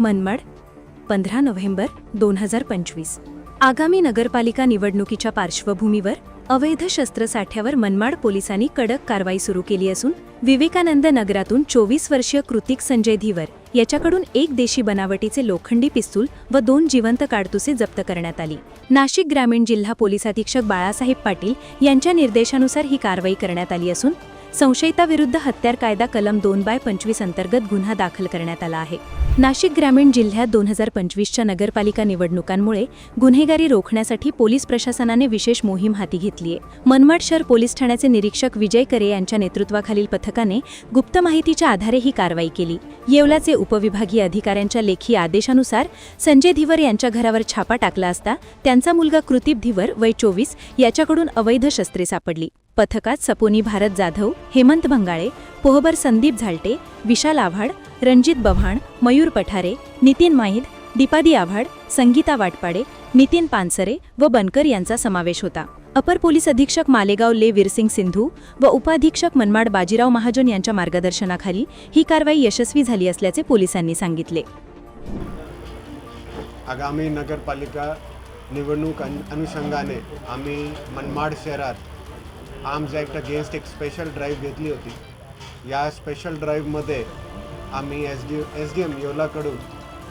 मनमाड पंधरा नोव्हेंबर दोन हजार पंचवीस. आगामी नगरपालिका निवडणुकीच्या पार्श्वभूमीवर अवैध शस्त्रसाठ्यावर मनमाड पोलिसांनी कडक कारवाई सुरू केली असून विवेकानंद नगरातून चोवीस वर्षीय कृतिक संजय धीवर याच्याकडून एक देशी बनावटीचे लोखंडी पिस्तूल व दोन जिवंत काडतुसे जप्त करण्यात आली. नाशिक ग्रामीण जिल्हा पोलीस अधीक्षक बाळासाहेब पाटील यांच्या निर्देशानुसार ही कारवाई करण्यात आली असून संशयिताविरुद्ध हत्यार कायदा कलम दोन बाय पंचवीस अंतर्गत गुन्हा दाखल करण्यात आला आहे. नाशिक ग्रामीण जिल्ह्यात दोन हजार पंचवीसच्या नगरपालिका निवडणुकांमुळे गुन्हेगारी रोखण्यासाठी पोलीस प्रशासनाने विशेष मोहीम हाती घेतली आहे मनमाड शहर पोलीस ठाण्याचे निरीक्षक विजय करे यांच्या नेतृत्वाखालील पथकाने गुप्त माहितीच्या आधारे ही कारवाई केली. येवलाचे उपविभागीय अधिकाऱ्यांच्या लेखी आदेशानुसार संजय धिवर यांच्या घरावर छापा टाकला असता त्यांचा मुलगा कृतीप धिवर वय चोवीस याच्याकडून अवैध शस्त्रे सापडली. पथकात सपोनी भारत जाधव हेमंत भंगाळे पोहबर संदीप झालटे विशाल आव्हाड रणजित बव्हाण मयूर पठारे नितीन माहीद दीपादी आव्हाड संगीता वाटपाडे नितीन पानसरे व बनकर यांचा समावेश होता. अपर पोलीस अधीक्षक मालेगाव ले वीरसिंग सिंधू व उपाधीक्षक मनमाड बाजीराव महाजन यांच्या मार्गदर्शनाखाली ही कारवाई यशस्वी झाली असल्याचे पोलिसांनी सांगितले. आगामी नगरपालिका निवडणूक अनुषंगाने आम्ही मनमाड शहरात आर्म्स ॲक्ट अगेन्स्ट एक स्पेशल ड्राईव्ह घेतली होती. या स्पेशल ड्राईव्हमध्ये आम्ही S D S D M योलाकडून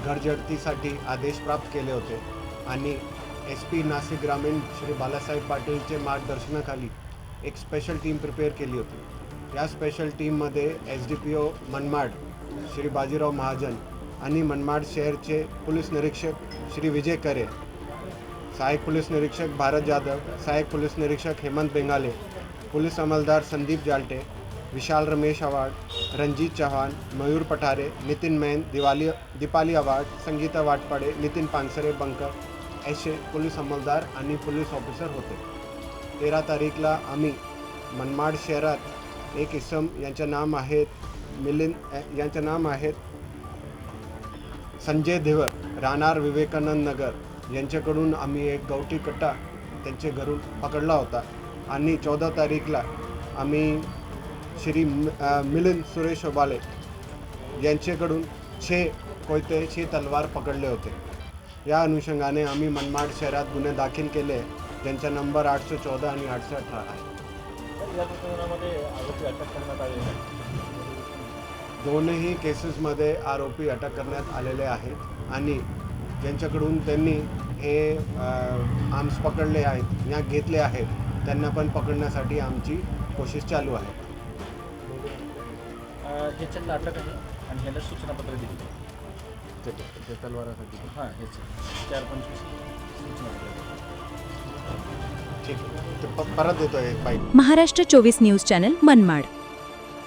घरझडतीसाठी आदेश प्राप्त केले होते. आणि एस पी नाशिक ग्रामीण श्री बालासाहेब पाटीलचे मार्गदर्शनाखाली एक स्पेशल टीम प्रिपेअर केली होती. या स्पेशल टीममध्ये S D P O Manmad Shri Bajirao Mahajan आणि मनमाड शहरचे पोलीस निरीक्षक श्री विजय करे सहाय्यक पोलीस निरीक्षक भारत जाधव सहाय्यक पोलीस निरीक्षक हेमंत बेंगाले पोलीस अंमलदार संदीप जालटे विशाल रमेश अवार्ड रणजीत चव्हाण मयूर पठारे नितीन मैन दिवाली दीपाली अवार्ड संगीता वाटपाडे नितीन पानसरे बंकर असे पोलीस अंमलदार आणि पोलीस ऑफिसर होते. तेरा तारीखला आम्ही मनमाड शहरात एक इसम यांचे नाम आहेत मिलिंद यांचं नाम आहेत संजय धिवर राहणार विवेकानंद नगर. यांच्याकडून आम्ही एक गवटी कट्टा त्यांचे घरून पकडला होता. आणि चौदा तारीखला आम्ही श्री मिलिंद सुरेश ओबाले यांच्याकडून छे कोयते छे तलवार पकडले होते. या अनुषंगाने आम्ही मनमाड शहरात गुन्हे दाखल केले. ज्यांचा नंबर आठशे चौदा आणि आठशे अठरा आहे. दोनही केसेसमध्ये आरोपी अटक करण्यात आलेले आहेत आणि ज्यांच्याकडून त्यांनी हे आर्म्स पकडले आहेत या घेतले आहेत. त्यांना पण पकडण्यासाठी आमची कोशिश चालू आहे. ह्याच्यात अटक आहे आणि ह्याला सूचनापत्र दिली. ते तलवारासाठी. हां ह्याचं. चार पंचवीस सूचनापत्र. ठीक आहे. ते प- परत देतो एक बाईक महाराष्ट्र चोवीस न्यूज चॅनल मनमाड.